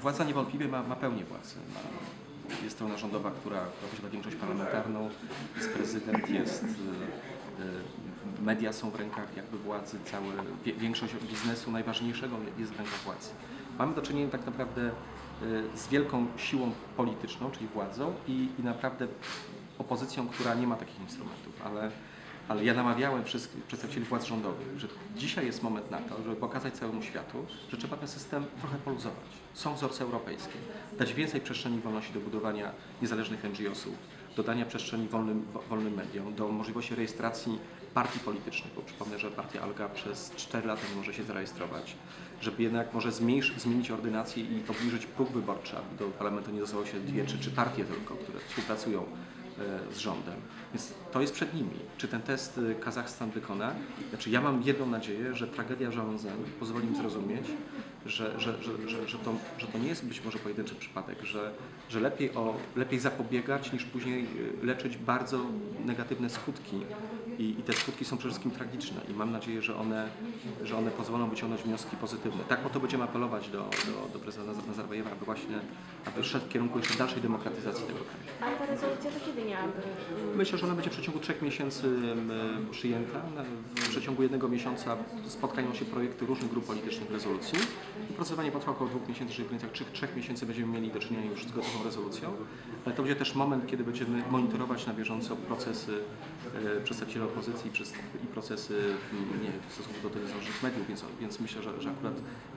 władza niewątpliwie ma, ma pełnię władzy. Jest strona rządowa, która, która posiada większość parlamentarną, jest prezydent, jest. y, y, Media są w rękach jakby władzy, całe, większość biznesu najważniejszego jest w rękach władzy. Mamy do czynienia tak naprawdę y, z wielką siłą polityczną, czyli władzą i, i naprawdę opozycją, która nie ma takich instrumentów, ale, ale ja namawiałem wszystkich przedstawicieli władz rządowych, że dzisiaj jest moment na to, żeby pokazać całemu światu, że trzeba ten system trochę poluzować. Są wzorce europejskie, dać więcej przestrzeni wolności do budowania niezależnych NGO-sów, dodania przestrzeni wolnym, wo- wolnym mediom, do możliwości rejestracji partii politycznych, bo przypomnę, że partia Alga przez 4 lata nie może się zarejestrować, żeby jednak może zmienić ordynację i obniżyć próg wyborczy, aby do parlamentu nie dostało się dwie czy trzy partie tylko, które współpracują z rządem. Więc to jest przed nimi. Czy ten test e, Kazachstan wykona? Znaczy ja mam jedną nadzieję, że tragedia Żołązen pozwoli im zrozumieć, że, że, że, że, że, to, że to nie jest być może pojedynczy przypadek, że, że lepiej, o, lepiej zapobiegać niż później e, leczyć bardzo negatywne skutki i, i te skutki są przede wszystkim tragiczne i mam nadzieję, że one, że one pozwolą wyciągnąć wnioski pozytywne. Tak o to będziemy apelować do, do, do prezydenta Nazar- Nazarbajewa, aby właśnie aby szedł w kierunku jeszcze dalszej demokratyzacji tego kraju. A ta rezolucja to kiedy miałaby? Myślę, że ona będzie w przeciągu trzech miesięcy em, przyjęta. W przeciągu jednego miesiąca spotkają się projekty różnych grup politycznych rezolucji. I procedowanie potrwa około dwóch miesięcy, czyli w granicach trzech, trzech miesięcy będziemy mieli do czynienia już z gotową rezolucją. Ale to będzie też moment, kiedy będziemy monitorować na bieżąco procesy e, przedstawicieli opozycji przez- i procesy mm, nie, w stosunku do niezależnych mediów, więc, więc myślę, że, że akurat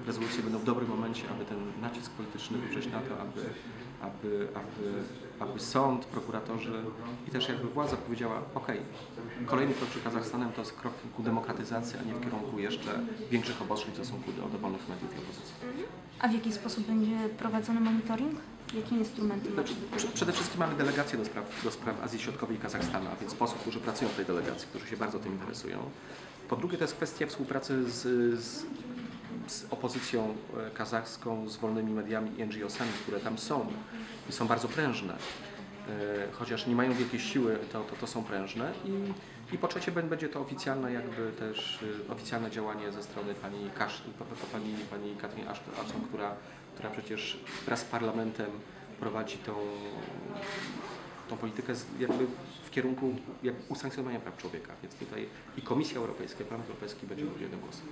rezolucje będą w dobrym momencie, aby ten nacisk polityczny wywrzeć na to, aby, aby, aby, aby sąd, prokuratorzy i też jakby władza powiedziała, ok, kolejny krok przed Kazachstanem to jest krok w kierunku demokratyzacji, a nie w kierunku jeszcze większych obostrzeń w stosunku do, do wolnych mediów i opozycji. A w jaki sposób będzie prowadzony monitoring? Jakie instrumenty tego? Przede wszystkim mamy delegację do spraw, do spraw Azji Środkowej i Kazachstanu, a więc posłów, którzy pracują w tej delegacji, którzy się bardzo tym interesują. Po drugie to jest kwestia współpracy z, z, z opozycją e, kazachską, z wolnymi mediami i NGO-sami, które tam są i są bardzo prężne. E, Chociaż nie mają wielkiej siły, to, to, to są prężne. I, I po trzecie bę- będzie to oficjalne jakby też e, oficjalne działanie ze strony pani, Kasz, pa- pa- pani, pani Katrin Ashton, która, która przecież wraz z parlamentem prowadzi tą, tą politykę jakby w kierunku jak usankcjonowania praw człowieka. Więc tutaj i Komisja Europejska, i Parlament Europejski będzie mówił jednym głosem.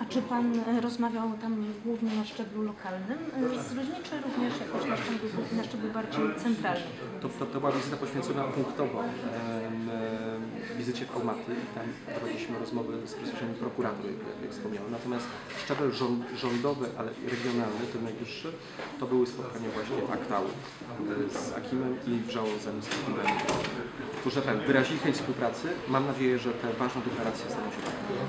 A czy Pan e, rozmawiał tam głównie na szczeblu lokalnym e, z ludźmi, czy również jakoś na szczeblu, na szczeblu bardziej centralnym? To, to, to była wizyta poświęcona punktowo em, em, wizycie w Almaty i tam prowadziliśmy rozmowy z przedstawicielami prokuratury, jak, jak wspomniałem. Natomiast szczebel rząd, rządowy, ale regionalny, ten najwyższy, to były spotkania właśnie w Aktau e, z Akimem i w Żałozem z Akimem, którzy tak, wyrazili chęć współpracy. Mam nadzieję, że te ważne deklaracje staną się faktem.